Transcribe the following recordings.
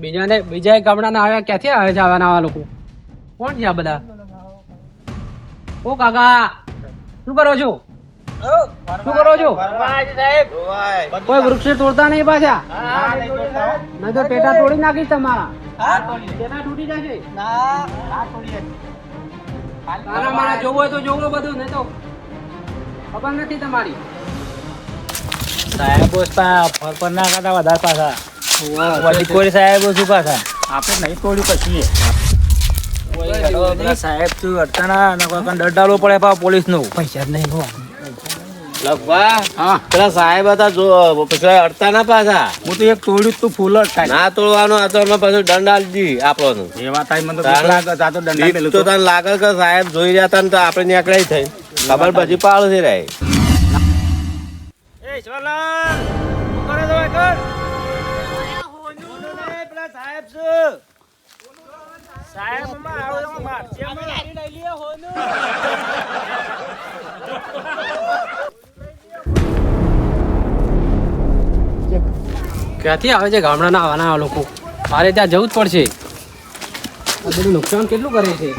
બીજાને બીજા ગામડાના આવ્યા, ક્યાંથી આવે છે આવા નવા લોકો? કોણ છે આ બધા? ઓ કાકા, શું કરો છો? શું કરો છો? કોઈ વૃક્ષ તોડતા નહીં પાછા? નહીં તો પેટા તોડી નાખીશ તમારા. મારા જોવું હોય તો જોવું બધું, નહીં તો તમારી. સાહેબ ફર પર ના કરતા વધારે પાછા. વળી કોઈ સાહેબ શું પાછા? આપણે નહીં તોડ્યું પછી સાહેબ તું અડતાના ને કોઈ કણ ડર પડે પા પોલીસનું પૈસા નહીં લખવા? હા. પેલા સાહેબ હતા જો પેલા અડતા ના પાછા. હું તો એક તોડ્યું તું ફૂલ અડતા થાય ના તોડવાનો હતો એમાં પાછું દંડ આલી દી આપણો એવા થાય મને તો લાગે તા તો દંડા તો તો. તને લાગે કે સાહેબ જોઈ રહ્યા હતા ને તો આપણે નીકળાઈ થઈ. ખબર પછી પાડ છે રે એ શિવલાલ કરે છે કર સાહેબ છે. સાહેબમાં આવો મારશે અમે. ક્યાંથી આવે છે? ગામડાના આવાના લોકો. મારે ત્યાં જવું જ પડશે. આ બધું નુકસાન કેટલું કરે છે?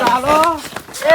ચાલો એ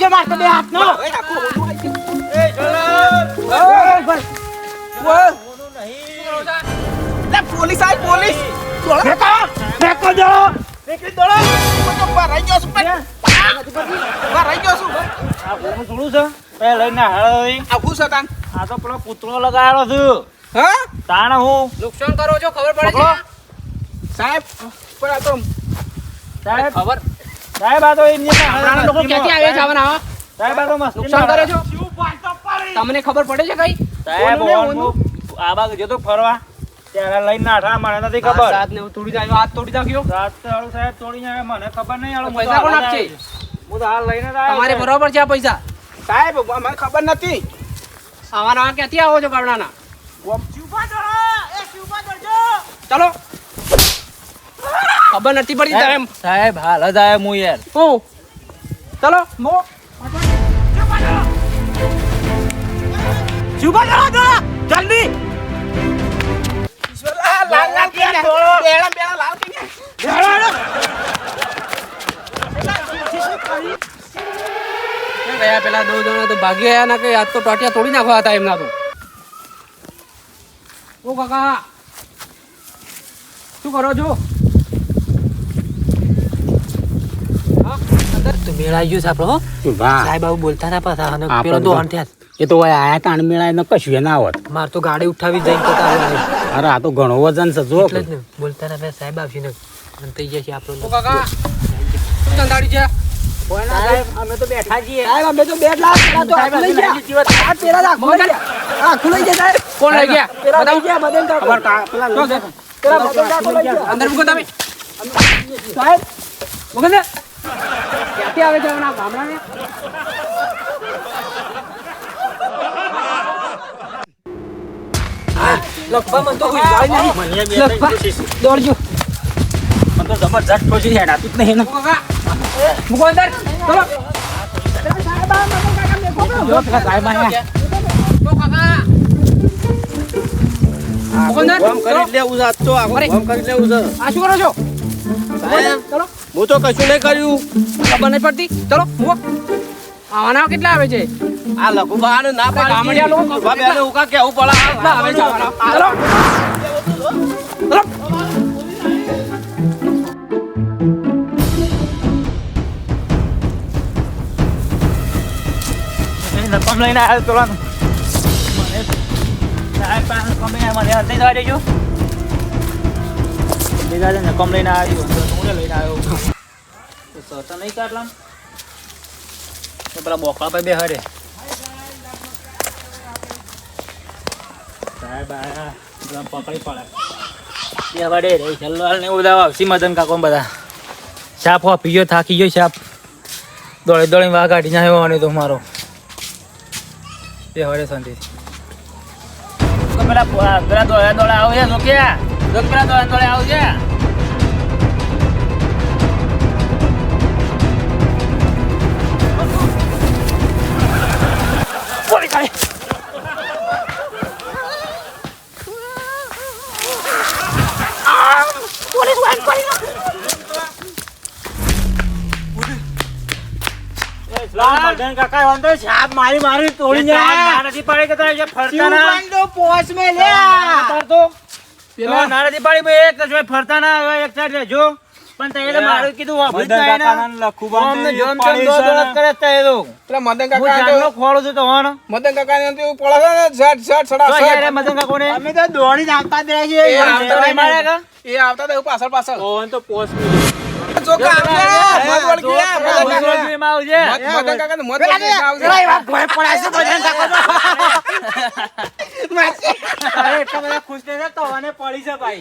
ગયો છે હાથ નો. એ મારતો બે હાથનો એ શિવલાલ પોલીસ આવી પોલીસ. ફેંકો દો નીકળી દોડો. રહી ગયો છું રહી ગયો છું. આ હોનું થોડું છે. પે લઈને હાલો અહીં. આખું છે તાન? આ તો પેલો પૂતળો લગાવેલો છું. હા? તાણ હું? નુકસાન કરો છો ખબર પડે છે? સાહેબ પણ આ તો સાહેબ. ખબર સાહેબ આ તો એમની ગામડાના લોકો ક્યાંથી આવે છે આવા આવા સાહેબ આ તો નુકસાન કરે છો? તમને ખબર પડે છે કઈ? સાહેબ. આ જતો ફરવા ત્યારે લઈને નાઠા મને નથી ખબર. સાત ને તોડી હાથ તોડી નાખ્યો. સાત તો હારું સાહેબ તોડી આવે મને ખબર નહીં હાલો, પૈસા કોણ હાલ આપશે? હું તો હાલ લઈને જ આવ્યો તમારે બરોબર છે આ પૈસા? સાહેબ મને ખબર નથી. આવા નવા ક્યાંથી આવો છો ગામડાના? ચલો. ખબર નથી પડતી તમે સાહેબ હાલ જ આવ્યો હું યાર. હું? ચલો મો. જલ્દી. લાલ લાલ બેડા બેડા લાલ ગયા પેલા દો જણા તો ભાગી ગયા ના કે આજ તો ટોટિયા તોડી નાખવા હતા એમના તો. ઓ કાકા. શું કરો છો હા, અંદર તો મેળાઈ ગયું. સાહેબ આવું બોલતા ના પાછા અને પેલો દોહન થયા. એ તો હોય આયા તાણ મેળા એને કશું ના આવત માર તો ગાડી ઉઠાવી જઈને અરે આ તો ઘણો વજન છે જો. બોલતા ના સાહેબ આવશે ને અને થઈ જશે આપણો. કાકા શું છે અમે તો બેઠા છીએ. અમે તો બેટ તો આખું લઈ ગયા. આ પેલા તો આખું લઈ ગયા. આખું લઈ ગયા સાહેબ. કોણ લઈ ગયા? પેલા લઈ ગયા મદન કાકો ખબર કા- પેલા તો છે. પેલા મદન કાકો લઈ ગયા અંદર મૂકો તમે. સાહેબ. મૂકો ને. ક્યાંથી આવે છે હમણાં ગામડાને લખવા મને તો કોઈ જાય નહીં. લખવા. દોડજો. મને તો જબરજસ્ત ખોજી હેડાતું જ નહીં ને. મૂકો અંદર. ચલો. મૂકો કરી લેવું છે આજ તો આખું અરે. કામ કરી લેવું છે. આ શું કરો છો? સાહેબ. ચલો. હું તો કશું નહીં કર્યું. ખબર નહીં પડતી. ચલો આવાના કેટલા આવે છે? આ લઘુ બહાને ના પાડી. ગામડિયા લોકો બેને ઉકા કેવું પડે. કેટલા આવે છે? ચલો. ચલો. રકમ લઈને આવ્યો પેલો મને સાહેબ પાસે લઈને મને હજી જવા દેજો છે ને, કમ લઈને આવ્યો. લઈને આવ્યો. સહતા નહીં કાઢલામ પેલા બોકળા પર બે હરે બધા સાપ હો પીયો થાકી ગયો સાપ દોડે દોડે વાઘ કાઢી નાખ્યો અને તો મારો. બે વડે શાંતિ પેલા દોડે દોડે આવું છે લોક્યા લોક પેલા દોડે દોડે આવું છે. પોલીસ આવી મદન કાકા વાંધો છાપ મારી મારી તોડી જાય નથી પાડી કે તારે ફરતા ના? પોચ મે લે તો. પેલા નારાજી પાડી એક જો ફરતા ના હવે એક સાઈડ રહેજો. પણ તે તો મારું કીધું જ જાય ને અમને જોમ જોમ દો દોડત કરે તે તો પેલા મદન હું કાકા જાનનો ખોળું છું તો હોન મદન કાકા ને એવું પડે છે ને ઝટ ઝટ સડા તો યાર એ મદન કાકો ને અમે તો દોડી જ આવતા છે એ આવતા નહીં મારે એ આવતા તો પાછળ પાછળ. ઓન તો પોસ કે આવજે, મત વળગી જા, મદન કાકા. માં આવજે. મત- મદન કાકા ને મત વળગી જા, આવજે. અરે એટલા બધા ખુશ થઈ તો અને પડી છે ભાઈ.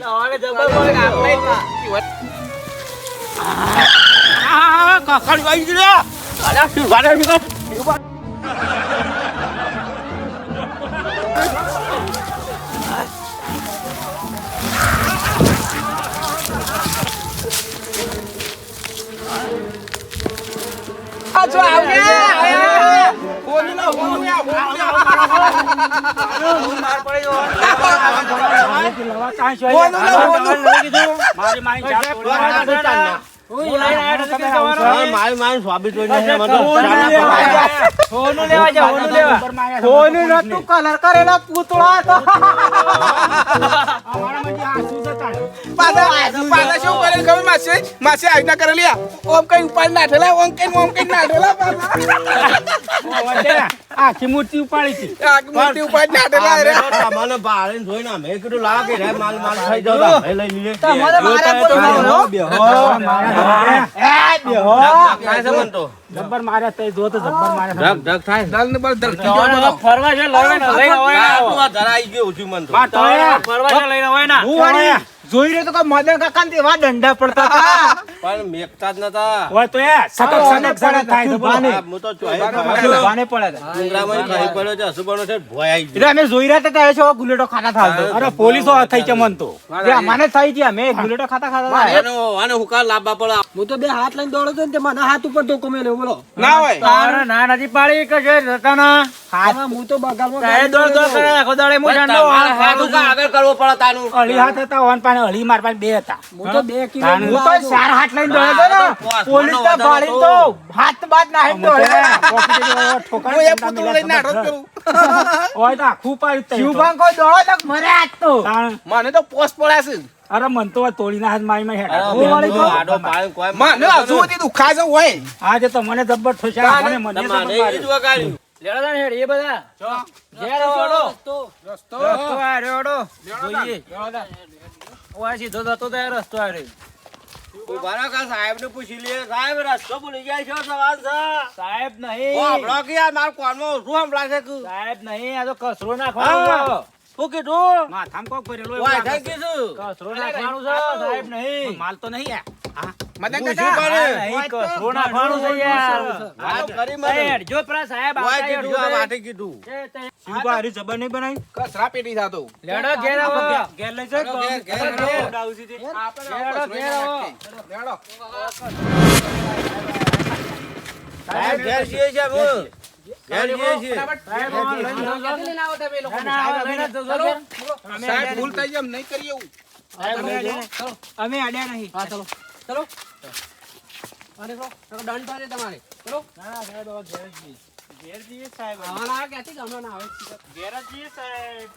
હવે જબર પડી આ જો આવજે, આયા. હોનું ના, હું આવ્યો તો મારી મને તો હોનું શાના લેવા પકડાય. હોનું લેવા હોનું નતું, કલર કરેલા પૂતળા હતા. પાછા પાછા શું કરે ખબર માસી માસી આજ્ઞા કરેલી. ઓમ કઈ ઉપર નાઠેલા ઓમ કઈ ઓમ કઈ નાઠેલા બાબા આખી મૂર્તિ ઉપાડી છે આખી મૂર્તિ ઉપર નાઠેલા રે તો તમને ભાળીને જોઈને અમે કીધું લાગે રે માલ માલ થઈ જાવ તો અમે લઈ લઈએ. તમારે મારે કોઈ મારો થાય છે મને તો. જબ્બર મારે તે જો તો જબ્બર મારે ધક ધક થાય. દલ ને બળ ધક જો. ફરવા છે લઈને લઈને હોય આ તું આ ધરાઈ ગયો છું મન તો. ફરવા છે લઈને હોય ના હું જોઈ રહ્યો તો કે મદન કાકા ને એવા દંડા પડતા હતા પણ મેકતા જ નતા. હોય તો એ સતત સનક સતત થાય છે બોલો. હા, તો. પડ્યા હતા. ડુંગરામાં ખાઈ પડ્યો છે હસુબાનો છે ભોય આઈ ગયો. એટલે અમે જોઈ રહ્યા હતા ત્યારે છે ગુલેટો ખાતા ખાતા અરે પોલીસો થઈ છે મન તો જે અમાને થઈ ગયા અમે ગુલેટો ખાતા ખાતા આનો- આને હુકા લાવવા પડે. હું તો બે હાથ લઈને દોડો તો ને તે મને હાથ ઉપર ધોકો મેલ્યો બોલો ના હોય તારે ના નથી પાડી કે છે જતા હાથ હું તો બગાલમાં દોડ દોડ કરે આખો દાડે હું જાણતો હાથ આગળ કરવો પડે તાનું. અલી હાથ હતા ઓન પાને અલી માર પાસે બે હતા. હું તો બે કિલો હું તો ચાર હાથ લઈને દોડ્યો હતો ને પોલીસ તો ભાળી તો હાથ બાદ ના હાથ દોડ્યો. હું એ પૂતળું લઈને જ કરું ઓય તો આખું પાડ્યું તઈ શિવભાન કોઈ દોડો તો મરે આજ તો. મને તો પોસ પડાશે અરે મન તો તોડીના હાથ મારી માં આડો કોઈ મને હજુ સુધી દુખાય છે હોય. આજે તો મને જબ્બર ઠોસ્યા મને મને જ વગાડ્યું. લેડો હેડ, એ બધા. ઘેર રસ્તો રસ્તો. આ રેડો. જોઈએ. ઓય સીધો જતો તો રસ્તો આ રહ્યો. ઊભા રહો કાં સાહેબને પૂછી લે સાહેબ, રસ્તો ભૂલી ગયા છો, સવાલ છે. સાહેબ ઓ, નહીં કે યાર મારા કોનમાં શું સંભળાય છે સાહેબ નહીં આ તો કચરો નાખવાનો. શું કીધું? માથામાં કોક ભરેલો એવું લાગે છે. યુ. કચરો નાખવાનું છે સાહેબ નહીં માલ તો નહીં યાર મદન કાકા નહીં, કચરો નાખવાનું છે યાર વાત કરી મને. હેડ, જો પેલા સાહેબ આવતા કીધું, જો વાતે કીધું. તે- તે- શિવભા જબર નહીં બનાવી કચરા પેટી થતો લેડો ઘેર આવો ઘેર લઈ જાઓ. ઘેર, ઘેર, ઘેર. ઘેર. આપણે ઘેર આવો, ઘેર આવો. સાહેબ, ઘેર છીએ. સાહેબ, અમે અડ્યા જાય નહીં ચલો. ચલો. અરે દંડ તમારે. ચલો. ના, સાહેબ, ઘેર જઈએ. સાહેબ. ક્યાંથી આવે ઘેર જ જઈએ, સાહેબ.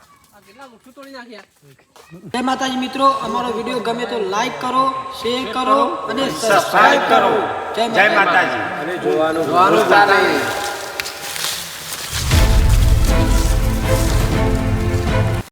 માતાજી મિત્રો. અમારો વીડિયો ગમે તો લાઈક કરો શેર કરો અને સબસ્ક્રાઇબ કરો. જય માતાજી. અને જોવાનું